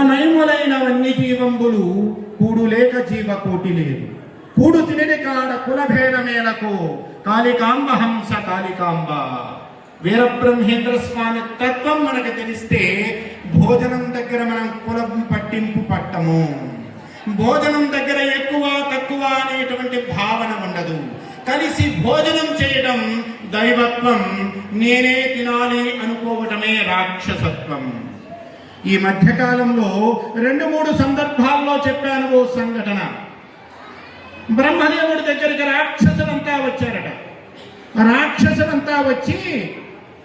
గుణమయములైన వన్య జీవంబులు కూడు లేక జీవ కోటి లేదు. కూడు తినడి కాడ కులభేద మేలకు కాళికాంబ. హంస కాళికాంబ వీరబ్రహ్మేంద్ర స్వామి తత్వం మనకు తెలిస్తే భోజనం దగ్గర మనం కులం పట్టింపు పట్టము. భోజనం దగ్గర ఎక్కువ తక్కువ అనేటువంటి భావన ఉండదు. కలిసి భోజనం చేయడం దైవత్వం నేనే తినాలి అనుకోవటమే రాక్షసత్వం. ఈ మధ్యకాలంలో రెండు మూడు సందర్భాల్లో చెప్పాను ఓ సంఘటన. బ్రహ్మదేవుడి దగ్గరికి రాక్షసులంతా వచ్చారట. రాక్షసులంతా వచ్చి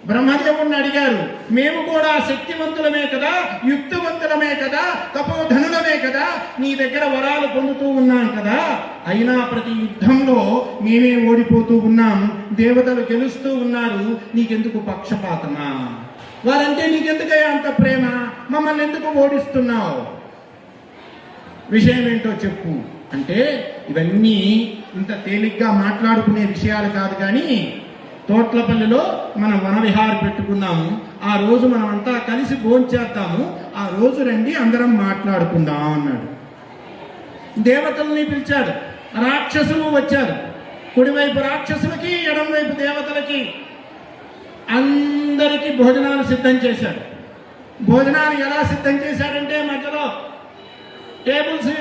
బ్రహ్మదేవుణ్ణి అడిగారు మేము కూడా శక్తివంతులమే కదా యుక్తివంతులమే కదా తపోధనులమే కదా నీ దగ్గర వరాలు పొందుతూ ఉన్నాం కదా. అయినా ప్రతి యుద్ధంలో మేమే ఓడిపోతూ ఉన్నాం దేవతలు గెలుస్తూ ఉన్నారు నీకెందుకు పక్షపాతమా? వారంటే నీకెందుకయ్యా అంత ప్రేమ? మమ్మల్ని ఎందుకు ఓడిస్తున్నావు? విషయం ఏంటో చెప్పు. అంటే ఇవన్నీ ఇంత తేలిగ్గా మాట్లాడుకునే విషయాలు కాదు కానీ తోట్లపల్లిలో మనం వనవిహారం పెట్టుకున్నాము. ఆ రోజు మనం అంతా కలిసి భోంచేద్దాము. ఆ రోజు రండి అందరం మాట్లాడుకుందాం అన్నాడు. దేవతల్ని పిలిచాడు. రాక్షసులు వచ్చారు. కుడివైపు రాక్షసులకి ఎడమవైపు దేవతలకి అందరికీ భోజనాలు సిద్ధం చేశాడు భోజనాన్ని ఎలా సిద్ధం చేశాడంటే మధ్యలో టేబుల్స్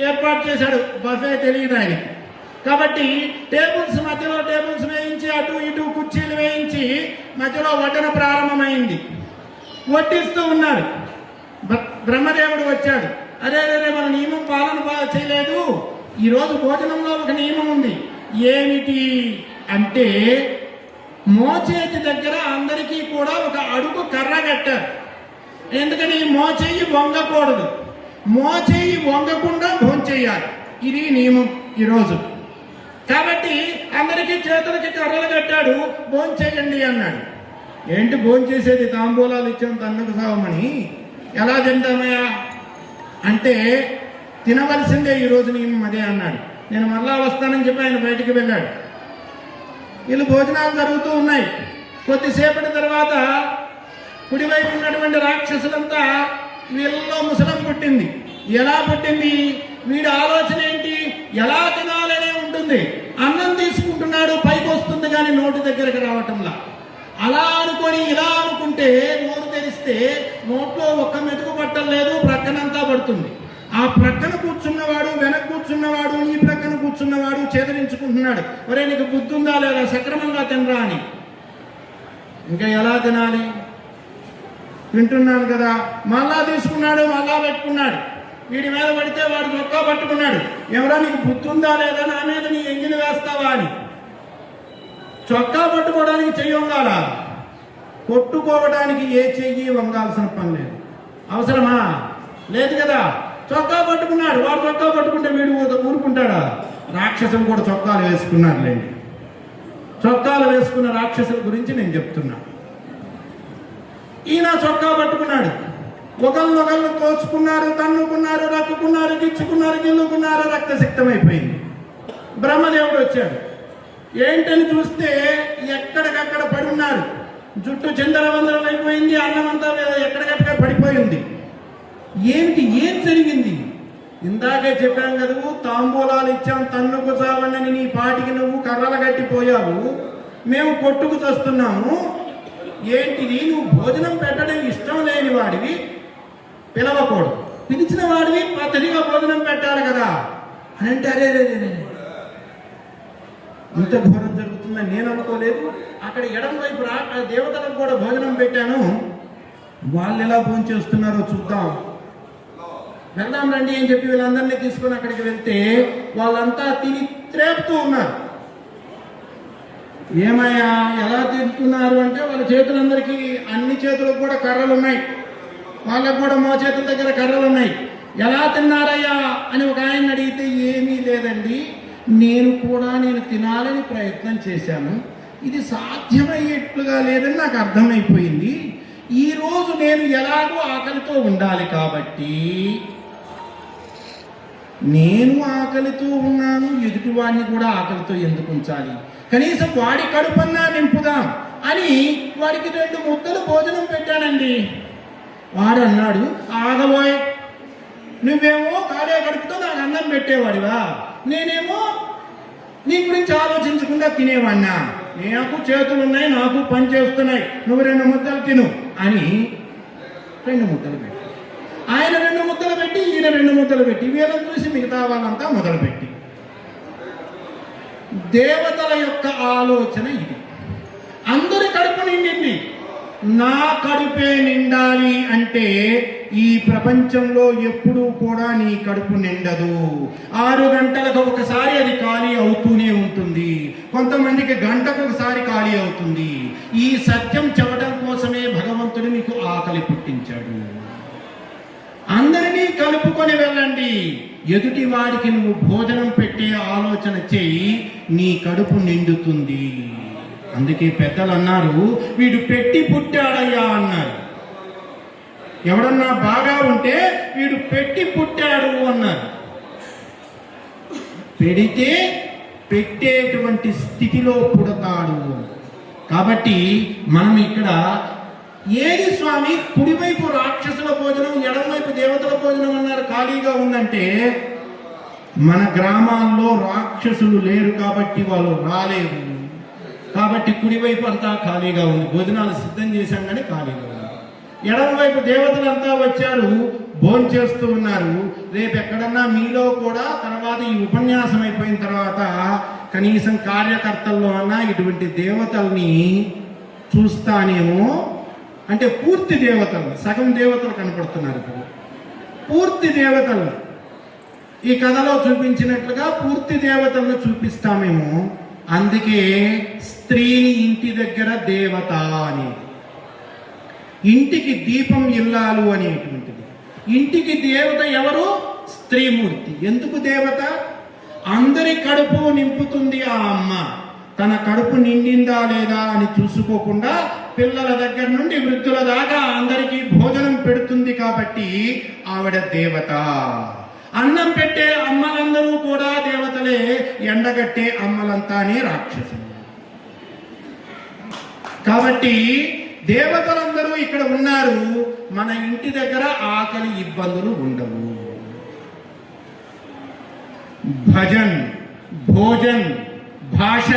ఏర్పాటు చేశాడు. బఫే తెలియదు ఆయన కాబట్టి టేబుల్స్ మధ్యలో టేబుల్స్ వేయించి అటు ఇటు కుర్చీలు వేయించి మధ్యలో వడ్డన ప్రారంభమైంది. వడ్డిస్తూ ఉన్నాడు. బ్రహ్మదేవుడు వచ్చాడు. అరే అరే మన నియమం పాలన చేయలేదు. ఈరోజు భోజనంలో ఒక నియమం ఉంది. ఏమిటి అంటే మోచేతి దగ్గర అందరికీ కూడా ఒక అడుగు కర్ర కట్టారు. ఎందుకని మోచేయి వంగకూడదు. మోచేయి వంగకుండా భోంచేయాలి ఇది నియమం ఈరోజు. కాబట్టి అందరికీ చేతులకి కర్రలు కట్టాడు భోంచేయండి అన్నాడు. ఏంటి భోంచేసేది తాంబూలాలు ఇచ్చాం తన్నుకు సావమని. ఎలా తింటామయ్యా? అంటే తినవలసిందే ఈరోజు నియమం అదే అన్నాడు. నేను మళ్ళా వస్తానని చెప్పి ఆయన బయటికి వెళ్ళాడు. వీళ్ళు భోజనాలు జరుగుతూ ఉన్నాయి. కొద్దిసేపటి తర్వాత కుడివైపు ఉన్నటువంటి రాక్షసులంతా వీళ్ళలో ముసలం పుట్టింది. ఎలా పుట్టింది? వీడి ఆలోచన ఏంటి? ఎలా తినాలనే ఉంటుంది. అన్నం తీసుకుంటున్నాడు పైకి వస్తుంది కానీ నోటి దగ్గరకు రావటంలా. అలా అనుకొని ఇలా అనుకుంటే నోరు తెరిస్తే నోట్లో ఒక్క మెతుకు పట్టలేదు ప్రక్కనంతా పడుతుంది. ఆ ప్రక్కన కూర్చున్నవాడు వెనక కూర్చున్నవాడు ఈ ప్రక్కన కూర్చున్నవాడు చేదరించుకుంటున్నాడు. ఒరే నీకు బుద్ధి ఉందా లేదా? సక్రమంగా తినరా అని. ఇంకా ఎలా తినాలి? వింటున్నాను కదా. మళ్ళా తీసుకున్నాడు మళ్ళా పెట్టుకున్నాడు. వీడి మీద పడితే వాడు చొక్కా పట్టుకున్నాడు. ఎవరా నీకు బుద్ధి ఉందా లేదా నా మీద నీ ఎంగిలి వేస్తావా అని. చొక్కా పట్టుకోవడానికి చెయ్యి వంగాలా? కొట్టుకోవడానికి ఏ చెయ్యి వంగాల్సిన పని లేదు. అవసరమా? లేదు కదా. చొక్కా పట్టుకున్నాడు. వాడు చొక్కా పట్టుకుంటే వీడు ఊరుకుంటాడా? రాక్షసులు కూడా చొక్కాలు వేసుకున్నారులేండి. చొక్కాలు వేసుకున్న రాక్షసుల గురించి నేను చెప్తున్నా. ఈయన చొక్కా పట్టుకున్నాడు. ఒకరినొకరిని కోచుకున్నారు తన్నుకున్నారు రక్కుకున్నారు గిచ్చుకున్నారు గిల్లుకున్నారు రక్తసిక్తమైపోయింది. బ్రహ్మదేవుడు వచ్చాడు. ఏంటని చూస్తే ఎక్కడికక్కడ పడి ఉన్నారు జుట్టు చిందరవందరం అయిపోయింది అన్నమంతా ఎక్కడికక్కడ పడిపోయి ఉంది ఏంటి ఏం జరిగింది? ఇందాకే చెప్పాం కదూ తాంబూలాలు ఇచ్చాం తన్నుకు చావని నీ పాటికి నువ్వు కర్రలు కట్టిపోయావు. మేము కొట్టుకు చస్తున్నాము ఏంటిది? నువ్వు భోజనం పెట్టడం ఇష్టం లేని వాడివి పిలవకూడదు. పిలిచిన వాడివి పద్ధతిగా భోజనం పెట్టాలి కదా. అని అంటే అరే రే ఇంత ఘోరం జరుగుతుందని నేను అనుకోలేదు. అక్కడ ఎడం వైపు రా దేవతలకు కూడా భోజనం పెట్టాను. వాళ్ళు ఎలా భోజనం చేస్తున్నారో చూద్దాం. వెళ్దాం రండి అని చెప్పి వీళ్ళందరినీ తీసుకొని అక్కడికి వెళ్తే వాళ్ళంతా తిని త్రేపుతూ ఉన్నారు. ఏమయ్యా ఎలా తింటున్నారు అంటే వాళ్ళ చేతులందరికీ అన్ని చేతులకు కూడా కర్రలు ఉన్నాయి వాళ్ళకు కూడా మో చేతుల దగ్గర కర్రలు ఉన్నాయి ఎలా తిన్నారయ్యా అని ఒక ఆయన అడిగితే ఏమీ లేదండి నేను కూడా నేను తినాలని ప్రయత్నం చేశాను. ఇది సాధ్యమయ్యేట్లుగా లేదని నాకు అర్థమైపోయింది. ఈరోజు నేను ఎలాగో ఆకలితో ఉండాలి కాబట్టి నేను ఆకలితో ఉన్నాను ఎదుటివాడిని కూడా ఆకలితో ఎందుకు ఉంచాలి? కనీసం వాడి కడుపన్నా నింపుదాం అని వాడికి రెండు ముద్దలు భోజనం పెట్టానండి. వాడు అన్నాడు ఆగబోయ్ నువ్వేమో కాడే కడుపుతో నాకు అన్నం పెట్టేవాడివా? నేనేమో నీ గురించి ఆలోచించకుండా తినేవాడినా? నాకు చేతులు ఉన్నాయి నాకు పని చేస్తున్నాయి నువ్వు రెండు ముద్దలు తిను అని రెండు ముద్దలు పెట్టి ఆయన రెండు ముద్దలు పెట్టి ఈయన రెండు ముద్దలు పెట్టి వీళ్ళని చూసి మిగతా వాళ్ళంతా మొదలుపెట్టి. దేవతల యొక్క ఆలోచన ఇది. అందరి కడుపు నిండింది. నా కడుపే నిండాలి అంటే ఈ ప్రపంచంలో ఎప్పుడూ కూడా నీ కడుపు నిండదు. ఆరు గంటలకు ఒకసారి అది ఖాళీ అవుతూనే ఉంటుంది. కొంతమందికి గంటకు ఒకసారి ఖాళీ అవుతుంది. ఈ సత్యం చెప్పడం కోసమే భగవంతుడు మీకు ఆకలి పుట్టించాడు. కలుపుకొని వెళ్ళండి. ఎదుటి వాడికి నువ్వు భోజనం పెట్టే ఆలోచన చేయి నీ కడుపు నిండుతుంది. అందుకే పెద్దలు అన్నారు వీడు పెట్టి పుట్టాడయ్యా అన్నారు. ఎవడన్నా బాగా ఉంటే వీడు పెట్టి పుట్టాడు అన్నారు. పెడితే పెట్టేటువంటి స్థితిలో పుడతాడు. కాబట్టి మనం ఇక్కడ ఏది స్వామి? కుడివైపు రాక్షసుల భోజనం ఎడమవైపు దేవతల భోజనం అన్నారు. ఖాళీగా ఉందంటే మన గ్రామాల్లో రాక్షసులు లేరు కాబట్టి వాళ్ళు రాలేరు. కాబట్టి కుడివైపు అంతా ఖాళీగా ఉంది. భోజనాలు సిద్ధం చేశాం కానీ ఖాళీగా ఉంది. ఎడమవైపు దేవతలంతా వచ్చారు భోంచేస్తూ ఉన్నారు. రేపు ఎక్కడన్నా మీలో కూడా తర్వాత ఈ ఉపన్యాసం అయిపోయిన తర్వాత కనీసం కార్యకర్తల్లో అన్నా ఇటువంటి దేవతల్ని చూస్తానేమో అంటే పూర్తి దేవతలు సగం దేవతలు కనపడుతున్నారు ఇప్పుడు పూర్తి దేవతలు. ఈ కథలో చూపించినట్లుగా పూర్తి దేవతలను చూపిస్తామేమో. అందుకే స్త్రీని ఇంటి దగ్గర దేవత అని. ఇంటికి దీపం ఇల్లాలు అనేటువంటిది. ఇంటికి దేవత ఎవరు? స్త్రీమూర్తి. ఎందుకు దేవత? అందరి కడుపు నింపుతుంది ఆ అమ్మ. తన కడుపు నిండిందా లేదా అని చూసుకోకుండా పిల్లల దగ్గర నుండి వృద్ధుల దాకా అందరికీ భోజనం పెడుతుంది కాబట్టి ఆవిడ దేవత. అన్నం పెట్టే అమ్మలందరూ కూడా దేవతలే ఎండగట్టే అమ్మలంతానే రాక్షసులు. కాబట్టి దేవతలందరూ ఇక్కడ ఉన్నారు మన ఇంటి దగ్గర ఆకలి ఇబ్బందులు ఉండవు. భజన్ భోజన్ భాష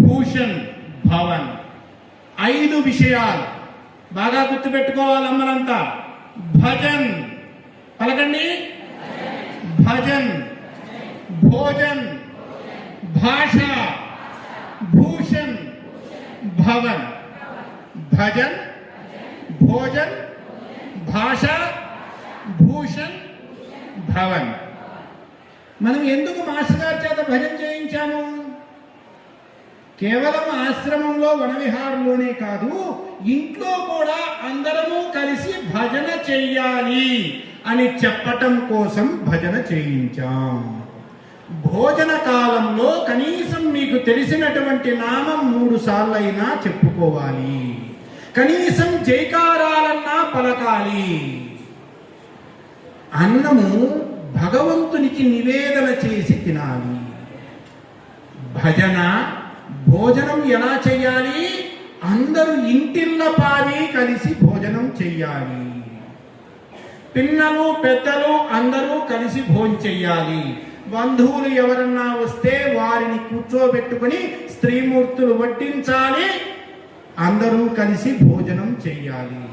భూషణ్ భవన్. ఐదు విషయాలు బాగా గుర్తుపెట్టుకోవాలి అమ్మలంతా భజన్. పలకండి. భజన్. భోజన్. భాష. భూషణ్. భవన్. భజన్. భోజన్. భాష. భూషణ్. భవన్. మనం ఎందుకు మాస్టర్ గారి చేత భజన చేయించాము? కేవలం ఆశ్రమంలో వనవిహారంలోనే కాదు ఇంట్లో కూడా అందరము కలిసి భజన చెయ్యాలి అని చెప్పటం కోసం భజన చేయించాం. భోజన కాలంలో కనీసం మీకు తెలిసినటువంటి నామం మూడు సార్లైనా చెప్పుకోవాలి. కనీసం జైకారాలన్నా పలకాలి. అన్నము భగవంతునికి నివేదన చేసి తినాలి. భజన భోజనం ఎలా చేయాలి? అందరూ ఇంటిళ్ళ పాని కలిసి భోజనం చెయ్యాలి. పిల్లలు పెద్దలు అందరూ కలిసి భోజనం చెయ్యాలి. బంధువులు ఎవరన్నా వస్తే వారిని కూర్చోబెట్టుకుని స్త్రీమూర్తులు వడ్డించాలి. అందరూ కలిసి భోజనం చెయ్యాలి.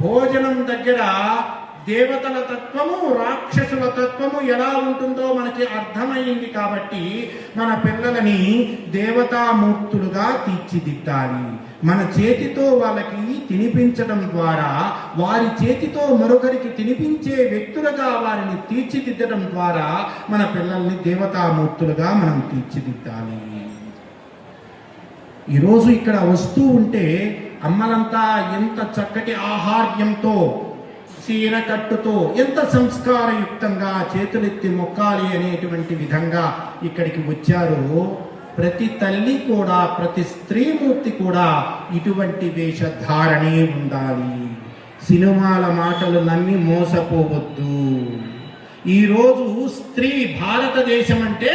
భోజనం దగ్గర దేవతల తత్వము రాక్షసుల తత్వము ఎలా ఉంటుందో మనకి అర్థమైంది కాబట్టి మన పిల్లలని దేవతామూర్తులుగా తీర్చిదిద్దాలి. మన చేతితో వాళ్ళకి తినిపించడం ద్వారా వారి చేతితో మరొకరికి తినిపించే వ్యక్తులుగా వారిని తీర్చిదిద్దడం ద్వారా మన పిల్లల్ని దేవతామూర్తులుగా మనం తీర్చిదిద్దాలి. ఈరోజు ఇక్కడ వస్తూ ఉంటే అమ్మలంతా ఎంత చక్కటి ఆహార్యంతో చీర కట్టుతో ఎంత సంస్కారయుక్తంగా చేతులెత్తి మొక్కాలి అనేటువంటి విధంగా ఇక్కడికి వచ్చారో ప్రతి తల్లి కూడా ప్రతి స్త్రీమూర్తి కూడా ఇటువంటి వేషధారణే ఉండాలి. సినిమాల మాటలు నమ్మి మోసపోవద్దు. ఈరోజు స్త్రీ భారతదేశం అంటే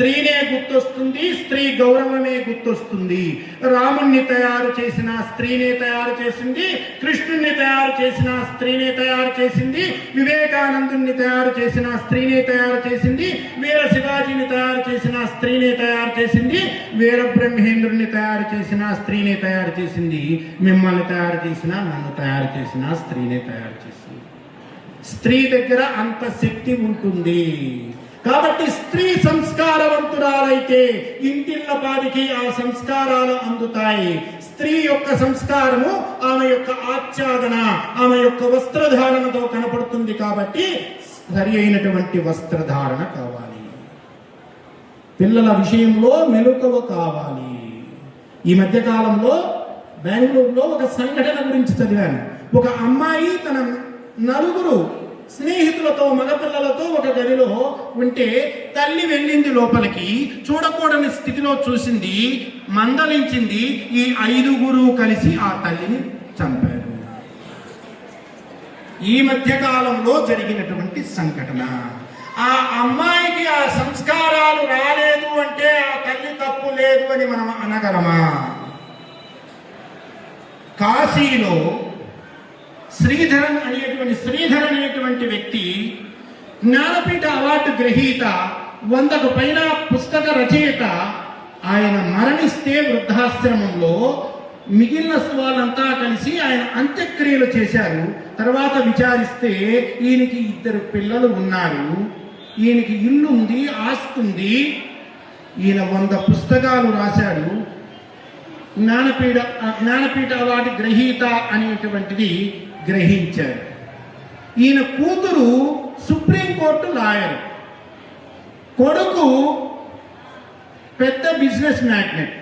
స్త్రీనే గుర్తొస్తుంది స్త్రీ గౌరవమే గుర్తొస్తుంది. రాముణ్ణి తయారు చేసిన స్త్రీనే తయారు చేసింది కృష్ణుణ్ణి తయారు చేసిన స్త్రీనే తయారు చేసింది వివేకానందుణ్ణి తయారు చేసిన స్త్రీనే తయారు చేసింది వీర శివాజీని తయారు చేసిన స్త్రీనే తయారు చేసింది వీర బ్రహ్మేంద్రుణ్ణి తయారు చేసిన స్త్రీనే తయారు చేసింది మిమ్మల్ని తయారు చేసిన నన్ను తయారు చేసిన స్త్రీనే తయారు చేసింది. స్త్రీ దగ్గర అంత శక్తి ఉంటుంది. కాబట్టి స్త్రీ సంస్కారవంతురాలైతే ఇంటిళ్ళ పాదికి ఆ సంస్కారాలు అందుతాయి. స్త్రీ యొక్క సంస్కారము ఆమె యొక్క ఆచ్ఛాదన ఆమె యొక్క వస్త్రధారణతో కనపడుతుంది కాబట్టి సరి అయినటువంటి వస్త్రధారణ కావాలి. పిల్లల విషయంలో మెలకువ కావాలి. ఈ మధ్య కాలంలో బెంగళూరులో ఒక సంఘటన గురించి చదివాను. ఒక అమ్మాయి తన నలుగురు స్నేహితులతో మగపిల్లలతో ఒక గదిలో ఉంటే తల్లి వెళ్ళింది లోపలికి. చూడకూడని స్థితిలో చూసింది మందలించింది ఈ ఐదుగురు కలిసి ఆ తల్లిని చంపారు. ఈ మధ్య కాలంలో జరిగినటువంటి సంఘటన. ఆ అమ్మాయికి ఆ సంస్కారాలు రాలేదు అంటే ఆ తల్లి తప్పు లేదు అని మనం అనగలమా? కాశీలో శ్రీధరన్ అనేటువంటి శ్రీధర్ అనేటువంటి వ్యక్తి జ్ఞానపీఠ అవార్డు గ్రహీత వందకు పైన పుస్తక రచయిత. ఆయన మరణిస్తే వృద్ధాశ్రమంలో మిగిలిన వాళ్ళంతా కలిసి ఆయన అంత్యక్రియలు చేశారు. తర్వాత విచారిస్తే ఈయనకి ఇద్దరు పిల్లలు ఉన్నారు. ఈయనకి ఇల్లు ఉంది ఆస్తి ఉంది. ఈయన వంద పుస్తకాలు రాశాడు. జ్ఞానపీఠ జ్ఞానపీఠ అవార్డు గ్రహీత అనేటువంటిది గ్రహించారు. ఈయన కూతురు సుప్రీంకోర్టు లాయర్. కొడుకు పెద్ద బిజినెస్ మ్యాగ్నెట్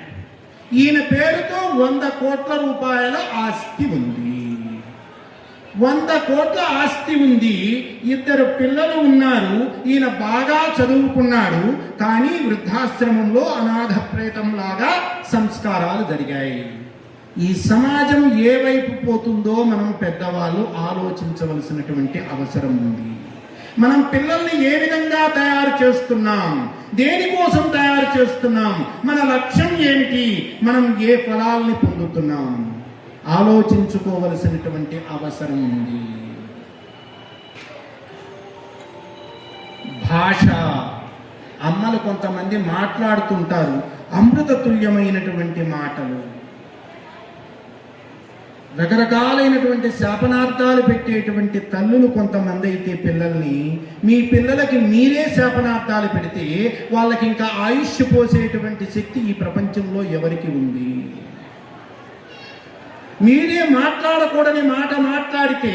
ఈయన పేరుతో వంద కోట్ల రూపాయల ఆస్తి ఉంది. వంద కోట్ల ఆస్తి ఉంది. ఇద్దరు పిల్లలు ఉన్నారు. ఈయన బాగా చదువుకున్నాడు. కానీ వృద్ధాశ్రమంలో అనాథ ప్రేతంలాగా సంస్కారాలు జరిగాయి. ఈ సమాజం ఏ వైపు పోతుందో మనం పెద్దవాళ్ళు ఆలోచించవలసినటువంటి అవసరం ఉంది. మనం పిల్లల్ని ఏ విధంగా తయారు చేస్తున్నాం? దేనికోసం తయారు చేస్తున్నాం? మన లక్ష్యం ఏమిటి? మనం ఏ ఫలాల్ని పొందుతున్నాం? ఆలోచించుకోవలసినటువంటి అవసరం ఉంది. భాష. అమ్మలు కొంతమంది మాట్లాడుతుంటారు. అమృత తుల్యమైనటువంటి మాటలు. రకరకాలైనటువంటి శాపనార్థాలు పెట్టేటువంటి తల్లులు కొంతమంది అయితే పిల్లల్ని మీ పిల్లలకి మీరే శాపనార్థాలు పెడితే వాళ్ళకి ఇంకా ఆయుష్ పోసేటువంటి శక్తి ఈ ప్రపంచంలో ఎవరికి ఉంది? మీరే మాట్లాడకూడని మాట మాట్లాడితే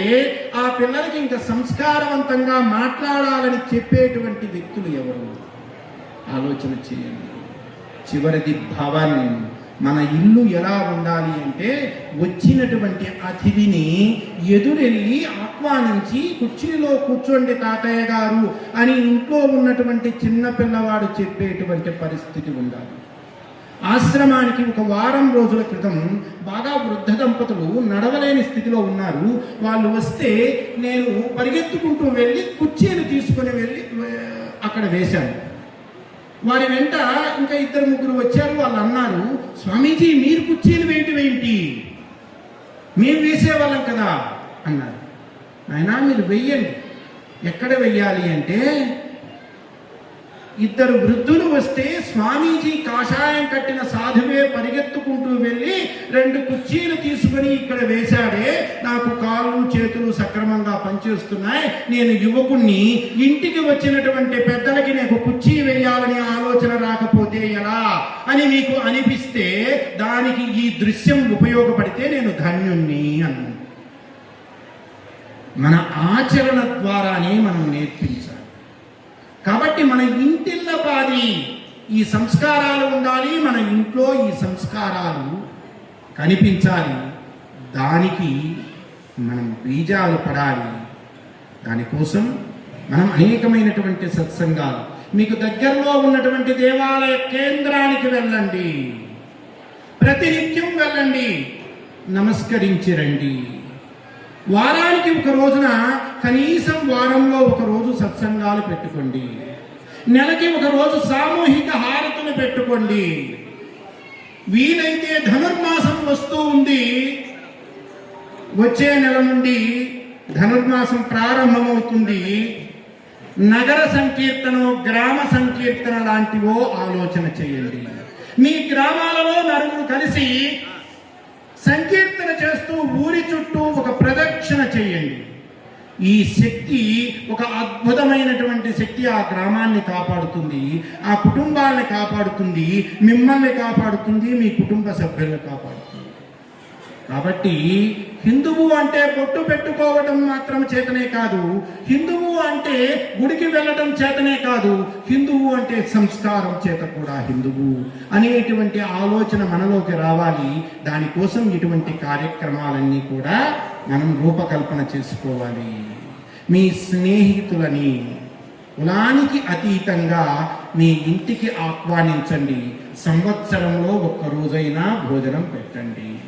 ఆ పిల్లలకి ఇంకా సంస్కారవంతంగా మాట్లాడాలని చెప్పేటువంటి వ్యక్తులు ఎవరు? ఆలోచన చేయండి. చివరిది భవన్. మన ఇల్లు ఎలా ఉండాలి అంటే వచ్చినటువంటి అతిథిని ఎదురెళ్ళి ఆహ్వానించి కుర్చీలో కూర్చోండి తాతయ్య గారు అని ఇంట్లో ఉన్నటువంటి చిన్న పిల్లవాడు చెప్పేటువంటి పరిస్థితి ఉండాలి. ఆశ్రమానికి ఒక వారం రోజుల క్రితం బాగా వృద్ధ దంపతులు నడవలేని స్థితిలో ఉన్నారు. వాళ్ళు వస్తే నేను పరిగెత్తుకుంటూ వెళ్ళి కుర్చీలు తీసుకొని వెళ్ళి అక్కడ వేశాను. వారి వెంట ఇంకా ఇద్దరు ముగ్గురు వచ్చారు వాళ్ళు అన్నారు స్వామీజీ మీరు కుర్చీలు వేయటం ఏంటి? మేము వేసేవాళ్ళం కదా అన్నారు. ఆయన మీరు వెయ్యండి. ఎక్కడ వెయ్యాలి అంటే ఇద్దరు వృద్ధులు వస్తే స్వామీజీ కాషాయం కట్టిన సాధువే పరిగెత్తుకుంటూ వెళ్ళి రెండు కుర్చీలు తీసుకుని ఇక్కడ వేశాడే. నాకు కాళ్ళు చేతులు సక్రమంగా పనిచేస్తున్నాయి. నేను యువకుణ్ణి ఇంటికి వచ్చినటువంటి పెద్దలకి నాకు కుర్చీ వేయాలని ఆలోచన రాకపోతే ఎలా అని మీకు అనిపిస్తే దానికి ఈ దృశ్యం ఉపయోగపడితే నేను ధన్యుణ్ణి అన్నాను. మన ఆచరణ ద్వారానే మనం నేర్పించాలి. కాబట్టి మన ఇంటిల్ల పాది ఈ సంస్కారాలు ఉండాలి మన ఇంట్లో ఈ సంస్కారాలు కనిపించాలి. దానికి మనం బీజాలు పడాలి. దానికోసం మనం అనేకమైనటువంటి సత్సంగాలు. మీకు దగ్గరలో ఉన్నటువంటి దేవాలయ కేంద్రానికి వెళ్ళండి. ప్రతినిత్యం వెళ్ళండి. నమస్కరించి రండి. వారానికి ఒక రోజున కనీసం వారంలో ఒక రోజు సత్సంగాలు పెట్టుకోండి. నెలకి ఒక రోజు సామూహిక హారతులు పెట్టుకోండి. వీలైతే ధనుర్మాసం వస్తూ ఉంది. వచ్చే నెల నుండి ధనుర్మాసం ప్రారంభమవుతుంది. నగర సంకీర్తన గ్రామ సంకీర్తన లాంటివో ఆలోచన చేయండి. మీ గ్రామాలలో నలుగురు కలిసి సంకీర్తన చేస్తూ ఊరి చుట్టూ ఒక ప్రదక్షిణ చేయండి. ఈ శక్తి ఒక అద్భుతమైనటువంటి శక్తి ఆ గ్రామాన్ని కాపాడుతుంది ఆ కుటుంబాన్ని కాపాడుతుంది మిమ్మల్ని కాపాడుతుంది మీ కుటుంబ సభ్యులను కాపాడుతుంది. కాబట్టి హిందువు అంటే బొట్టు పెట్టుకోవడం మాత్రం చేతనే కాదు హిందువు అంటే గుడికి వెళ్ళడం చేతనే కాదు హిందువు అంటే సంస్కారం చేత కూడా హిందువు అనేటువంటి ఆలోచన మనలోకి రావాలి. దానికోసం ఇటువంటి కార్యక్రమాలన్నీ కూడా మనం రూపకల్పన చేసుకోవాలి. మీ స్నేహితులని కులానికి అతీతంగా మీ ఇంటికి ఆహ్వానించండి. సంవత్సరంలో ఒక్క రోజైనా భోజనం పెట్టండి.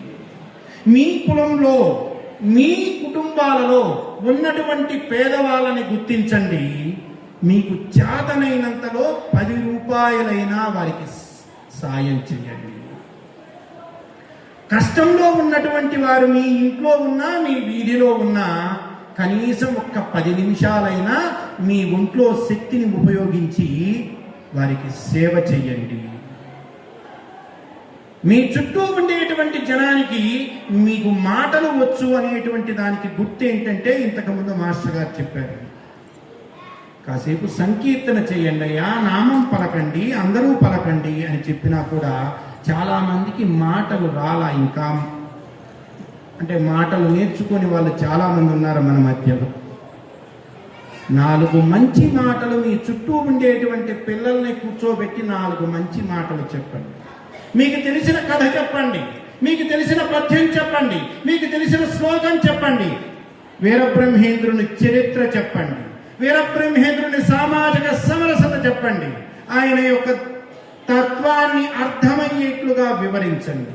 మీ కులంలో మీ కుటుంబాలలో ఉన్నటువంటి పేదవాళ్ళని గుర్తించండి. మీకు చేతనైనంతలో పది రూపాయలైనా వారికి సాయం చేయండి. కష్టంలో ఉన్నటువంటి వారు మీ ఇంట్లో ఉన్నా మీ వీధిలో ఉన్నా కనీసం ఒక్క పది నిమిషాలైనా మీ ఒంట్లో శక్తిని ఉపయోగించి వారికి సేవ చేయండి. మీ చుట్టూ ఉండేటువంటి జనానికి మీకు మాటలు వచ్చు అనేటువంటి దానికి గుర్తు ఏంటంటే ఇంతకుముందు మాస్టర్ గారు చెప్పారు. కాసేపు సంకీర్తన చేయండి అయ్యా నామం పలకండి అందరూ పలకండి అని చెప్పినా కూడా చాలామందికి మాటలు రాలా ఇంకా? అంటే మాటలు నేర్చుకొని వాళ్ళు చాలామంది ఉన్నారు మన మధ్యలో. నాలుగు మంచి మాటలు మీ చుట్టూ ఉండేటువంటి పిల్లల్ని కూర్చోబెట్టి నాలుగు మంచి మాటలు చెప్పండి. మీకు తెలిసిన కథ చెప్పండి. మీకు తెలిసిన పద్యం చెప్పండి. మీకు తెలిసిన శ్లోకం చెప్పండి. వీరబ్రహ్మేంద్రుని చరిత్ర చెప్పండి. వీరబ్రహ్మేంద్రుని సామాజిక సమరసత చెప్పండి. ఆయన యొక్క తత్వాన్ని అర్థమయ్యేట్లుగా వివరించండి.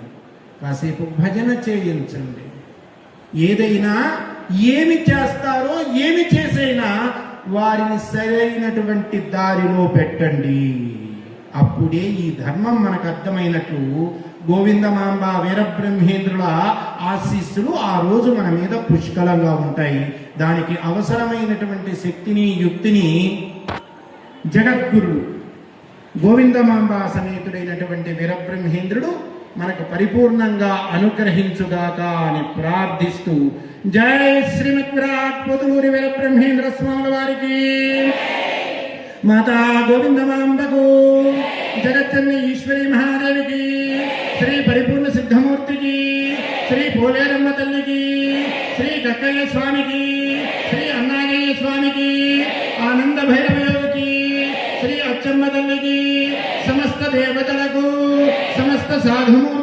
కాసేపు భజన చేయించండి. ఏదైనా ఏమి చేస్తారో ఏమి చేసైనా వారిని సరైనటువంటి దారిలో పెట్టండి. అప్పుడే ఈ ధర్మం మనకు అర్థమైనట్లు గోవిందమాంబ వీరబ్రహ్మేంద్రుల ఆశీస్సులు ఆ రోజు మన మీద పుష్కలంగా ఉంటాయి. దానికి అవసరమైనటువంటి శక్తిని యుక్తిని జగద్గురు గోవిందమాంబ సమేతుడైనటువంటి వీరబ్రహ్మేంద్రుడు మనకు పరిపూర్ణంగా అనుగ్రహించుగాక అని ప్రార్థిస్తూ జై శ్రీమద్ విరాట్ వీరబ్రహ్మేంద్ర స్వాముల వారికి. మాతా గోవిందమాంబకు జగచ్చన్ని ఈశ్వరి మహాదేవికి శ్రీ పరిపూర్ణ సిద్ధమూర్తికి శ్రీ పోలేరమ్మ తల్లికి శ్రీ కక్కయ్య స్వామికి శ్రీ అన్నాగయ్య స్వామికి casado, eu não